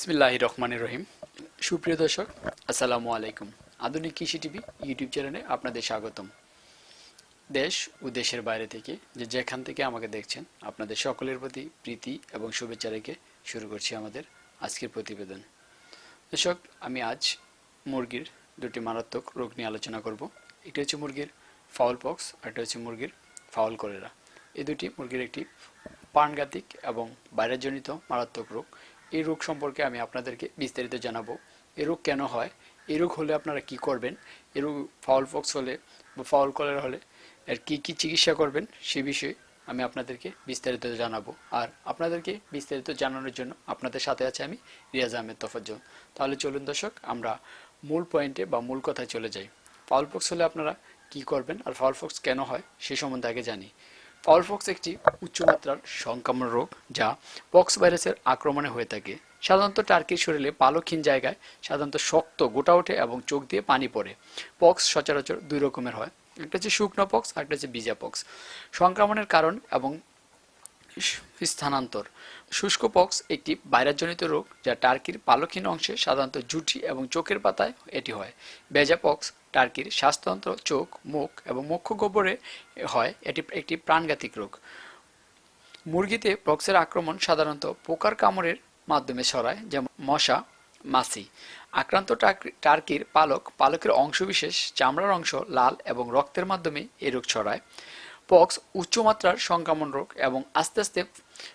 বিসমিল্লাহ রহমান রহিম। সুপ্রিয় দর্শক, আসসালামু আলাইকুম। আধুনিক কৃষি টিভি ইউটিউব চ্যানেলে আপনাদের স্বাগতম। দেশ ও দেশের বাইরে থেকে যে যেখান থেকে আমাকে দেখছেন, আপনাদের সকলের প্রতি প্রীতি এবং শুভেচ্ছা রেখে শুরু করছি আমাদের আজকের প্রতিবেদন। দর্শক, আমি আজ মুরগির দুটি মারাত্মক রোগ নিয়ে আলোচনা করব। একটি হচ্ছে মুরগির ফাউল পক্স আর একটা হচ্ছে মুরগির ফাউল কলেরা। এই দুটি মুরগির একটি প্রাণঘাতিক এবং ভাইরাসজনিত মারাত্মক রোগ। এই রোগ সম্পর্কে আমি আপনাদেরকে বিস্তারিত জানাব। এ রোগ কেন হয়? এই রোগ হলে আপনারা কি করবেন? এই রোগ ফাউল পক্স হলে বা ফাউল কলেরা হলে এর কি কি চিকিৎসা করবেন সে বিষয়ে আমি আপনাদেরকে বিস্তারিত জানাব। আর আপনাদেরকে বিস্তারিত জানানোর জন্য আপনাদের সাথে আছে আমি রিয়াজ আহমেদ তফাজ্জল। তাহলে চলুন দর্শক, আমরা মূল পয়েন্টে বা মূল কথায় চলে যাই। ফাউল ফক্স হলে আপনারা কি করবেন আর ফাউল ফক্স কেন হয় সে সম্বন্ধে আগে জানি। ফাউল পক্স একটি উচ্চমাত্রার সংক্রমণ রোগ যা পক্স ভাইরাসের আক্রমণে হয়ে থাকে। সাধারণত টার্কির শরীরে পালকহীন জায়গায় সাধারণত শক্ত গোটা ওঠে এবং চোখ দিয়ে পানি পড়ে। পক্স সচরাচর দুই রকমের হয়, একটা হচ্ছে শুকনো পক্স একটা হচ্ছে বিজা পক্স। সংক্রমণের কারণ এবং স্থানান্তর। শুষ্ক পক্স একটি ভাইরাসজনিত রোগ যা টার্কির পালকহীন অংশে সাধারণত জুটি এবং চোখের পাতায় এটি হয়। বেজা পক্স টার্কির শ্বাসতন্ত্র, চোখ, মুখ এবং মুখ্য গোবরে হয়। এটি একটি প্রাণঘাতিক রোগ। মুরগিতে পক্সের আক্রমণ সাধারণত পোকার কামড়ের মাধ্যমে ছড়ায়, যেমন মশা, মাছি। আক্রান্ত টার্কির পালক পালকের অংশবিশেষ চামড়ার অংশ লাল এবং রক্তের মাধ্যমে এই রোগ ছড়ায়। পক্স উচ্চমাত্রার সংক্রমণ রোগ এবং আস্তে আস্তে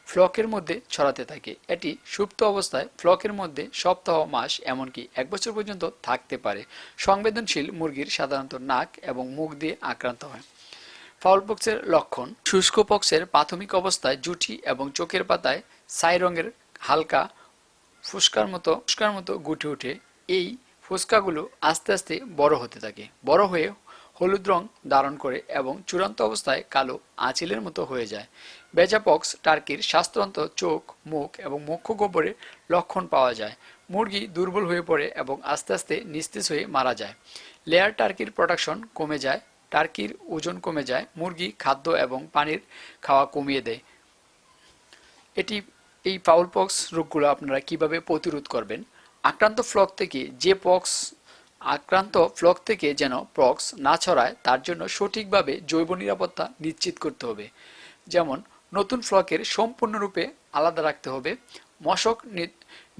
ফ্লকের মধ্যে ছড়াতে থাকে। এটি সুপ্ত অবস্থায় ফ্লকের মধ্যে সপ্তাহ, মাস, এমনকি এক বছর পর্যন্ত থাকতে পারে। সংবেদনশীল মুরগির সাধারণত নাক এবং মুখ দিয়ে আক্রান্ত হয়। ফাউল পক্সের লক্ষণ, শুষ্ক পক্সের প্রাথমিক অবস্থায় জুটি এবং চোখের পাতায় ছাই রঙের হালকা ফুসকার মতো ফুসকার মতো গুটে ওঠে। এই ফুসকাগুলো আস্তে আস্তে বড় হতে থাকে। বড় হয়ে হলুদ রং ধারণ করে এবং চূড়ান্ত অবস্থায় কালো আঁচিলের মতো হয়ে যায়। বেজাপক্স টার্কির শ্বাসতন্ত্র চোখ, মুখ এবং মুখ্য গোবরে লক্ষণ পাওয়া যায়। মুরগি দুর্বল হয়ে পড়ে এবং আস্তে আস্তে নিস্তেজ হয়ে মারা যায়। লেয়ার টার্কির প্রোডাকশন কমে যায়, টার্কির ওজন কমে যায়, মুরগি খাদ্য এবং পানির খাওয়া কমিয়ে দেয়। এটি, এই ফাউল পক্স রোগগুলো আপনারা কীভাবে প্রতিরোধ করবেন? আক্রান্ত ফ্লক থেকে যে পক্স আক্রান্ত ফ্লক থেকে যেন পক্স না ছড়ায়, তার জন্য সঠিকভাবে জৈব নিরাপত্তা নিশ্চিত করতে হবে। যেমন, নতুন ফ্লকের সম্পূর্ণরূপে আলাদা রাখতে হবে, মশক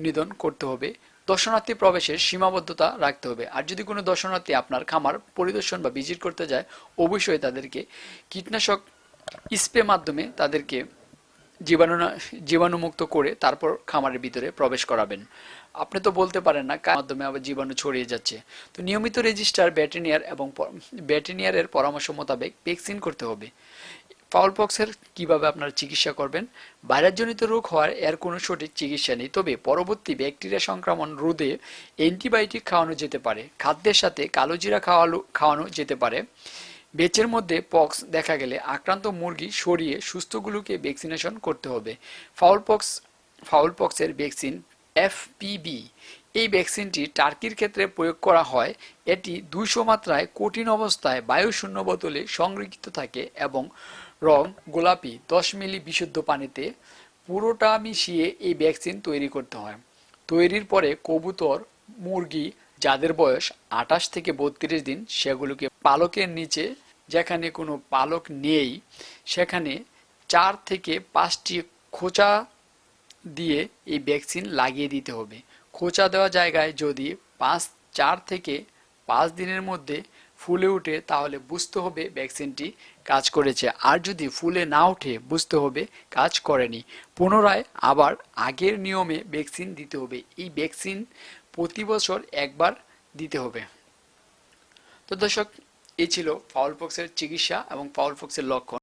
নিধন করতে হবে, দর্শনার্থী প্রবেশের সীমাবদ্ধতা রাখতে হবে। আর যদি কোনো দর্শনার্থী আপনার খামার পরিদর্শন বা ভিজিট করতে যায়, অবশ্যই তাদেরকে কীটনাশক স্প্রে মাধ্যমে তাদেরকে জীবাণু জীবাণুমুক্ত করে তারপর খামারের ভিতরে প্রবেশ করাবেন। আপনি তো বলতে পারেন না কার মাধ্যমে আবার জীবাণু ছড়িয়ে যাচ্ছে। তো নিয়মিত রেজিস্টার ব্যাটেনিয়ার এবং ব্যাটেনিয়ারের পরামর্শ মোতাবেক ভ্যাকসিন করতে হবে। ফাউল পক্সের কীভাবে আপনারা চিকিৎসা করবেন? ভাইরাসজনিত রোগ হওয়ার এর কোনো সঠিক চিকিৎসা নেই। তবে পরবর্তী ব্যাকটেরিয়া সংক্রমণ রোধে অ্যান্টিবায়োটিক খাওয়ানো যেতে পারে। খাদ্যের সাথে কালো জিরা খাওয়ানো খাওয়ানো যেতে পারে। বেচের মধ্যে পক্স দেখা গেলে আক্রান্ত মুরগি সরিয়ে সুস্থগুলোকে ভ্যাকসিনেশন করতে হবে। ফাউল পক্স ফাউল পক্সের ভ্যাকসিন এফপিবি এই ভ্যাকসিনটি টার্কির ক্ষেত্রে প্রয়োগ করা হয়। এটি দুইশো মাত্রায় কঠিন অবস্থায় বায়ুশূন্য বোতলে সংরক্ষিত থাকে এবং রং গোলাপি, দশ মিলি বিশুদ্ধ পানিতে পুরোটা মিশিয়ে এই ভ্যাকসিন তৈরি করতে হয়। তৈরির পরে কবুতর, মুরগি যাদের বয়স আঠাশ থেকে বত্রিশ দিন, সেগুলোকে পালকের নিচে, যেখানে কোনো পালক নেই, সেখানে চার থেকে পাঁচটি খোঁচা দিয়ে এই ভ্যাকসিন লাগিয়ে দিতে হবে। খোঁচা দেওয়া জায়গায় যদি পাঁচ, চার থেকে পাঁচ দিনের মধ্যে ফুলে উঠে, তাহলে বুঝতে হবে ভ্যাকসিনটি কাজ করেছে। আর যদি ফুলে না উঠে, বুঝতে হবে কাজ করেনি। পুনরায় আবার আগের নিয়মে ভ্যাকসিন দিতে হবে। এই ভ্যাকসিন প্রতি বছর একবার দিতে হবে। তো দর্শক এই ছিল ফাউল পক্সের চিকিৎসা এবং ফাউল পক্সের লক্ষণ।